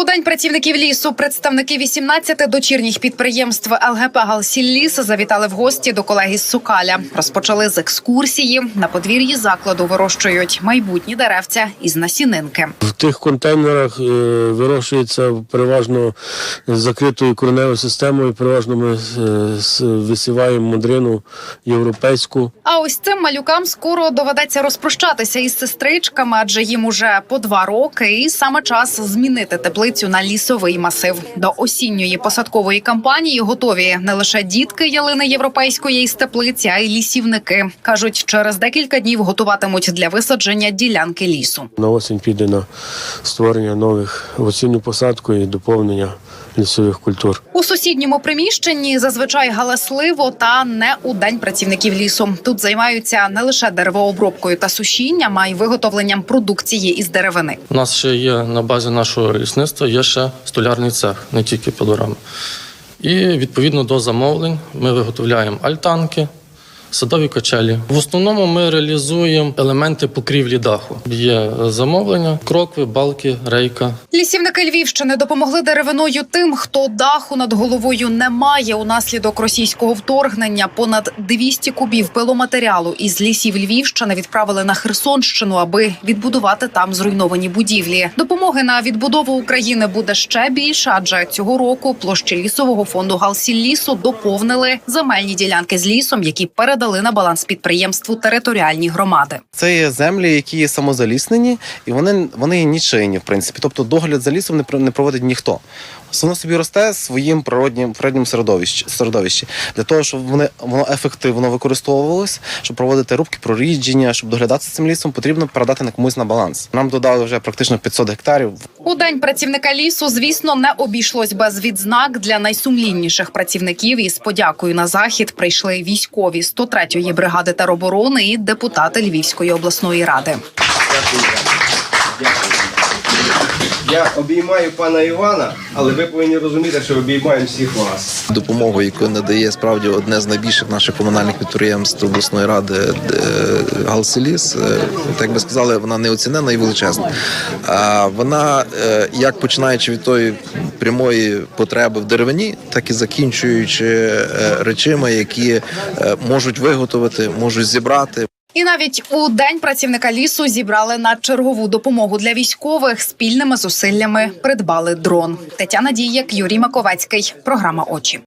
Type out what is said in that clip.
У день працівників лісу представники 18 дочірніх підприємств ЛГП «Галсілліс» завітали в гості до колеги з Сукаля. Розпочали з екскурсії. На подвір'ї закладу вирощують майбутні деревця із насінинки. В тих контейнерах е, вирощується переважно з закритою кореневою системою. Переважно ми е, висіваємо модрину європейську. А ось цим малюкам скоро доведеться розпрощатися із сестричками, адже їм уже по два роки, і саме час змінити теплицю на лісовий масив. До осінньої посадкової кампанії готові не лише дітки ялини європейської із теплиці, а й лісівники. кажуть, через декілька днів готуватимуть для висадження ділянки лісу. На осінь піде на створення нових в осінню посадку і доповнення лісових культур. У сусідньому приміщенні зазвичай галасливо та не у день працівників лісу. Тут займаються не лише деревообробкою та сушінням, а й виготовленням продукції із деревини. У нас ще є на базі нашого лісництва є ще столярний цех, не тільки пилорами. І відповідно до замовлень ми виготовляємо альтанки, садові качелі. В основному ми реалізуємо елементи покрівлі даху. Є замовлення, крокви, балки, рейка. Лісівники Львівщини допомогли деревиною тим, хто даху над головою не має унаслідок російського вторгнення. Понад 200 кубів пиломатеріалу із лісів Львівщини відправили на Херсонщину, аби відбудувати там зруйновані будівлі. Допомоги на відбудову України буде ще більше, адже цього року площі лісового фонду Галсіллісу доповнили земельні ділянки з лісом, які передали на баланс підприємству територіальні громади. Це є землі, які є самозаліснені, і вони, вони є нічийні, в принципі. Тобто догляд за лісом не, проводить ніхто. Воно собі росте своїм природнім, природнім середовищі, середовищі. Для того, щоб вони, воно ефективно використовувалось, щоб проводити рубки, прорідження, щоб доглядати цим лісом, потрібно передати на комусь на баланс. Нам додали вже практично 500 гектарів. У день працівника лісу, звісно, не обійшлось без відзнак для найсумлінніших працівників. Із подякою на захід прийшли військові 103-ї бригади тероборони і депутати Львівської обласної ради. Я обіймаю пана Івана, але ви повинні розуміти, що обіймаємо всіх вас. допомогу, яку надає справді одне з найбільших наших комунальних підприємств обласної ради е, Галселіс. Е, Так би сказали, вона неоцінена і величезна. Вона, е, як починаючи від тої прямої потреби в деревині, так і закінчуючи речима, які можуть виготовити, можуть зібрати. І навіть у день працівника лісу зібрали на чергову допомогу для військових спільними зусиллями придбали дрон. Тетяна Дієк, Юрій Маковецький. Програма очі.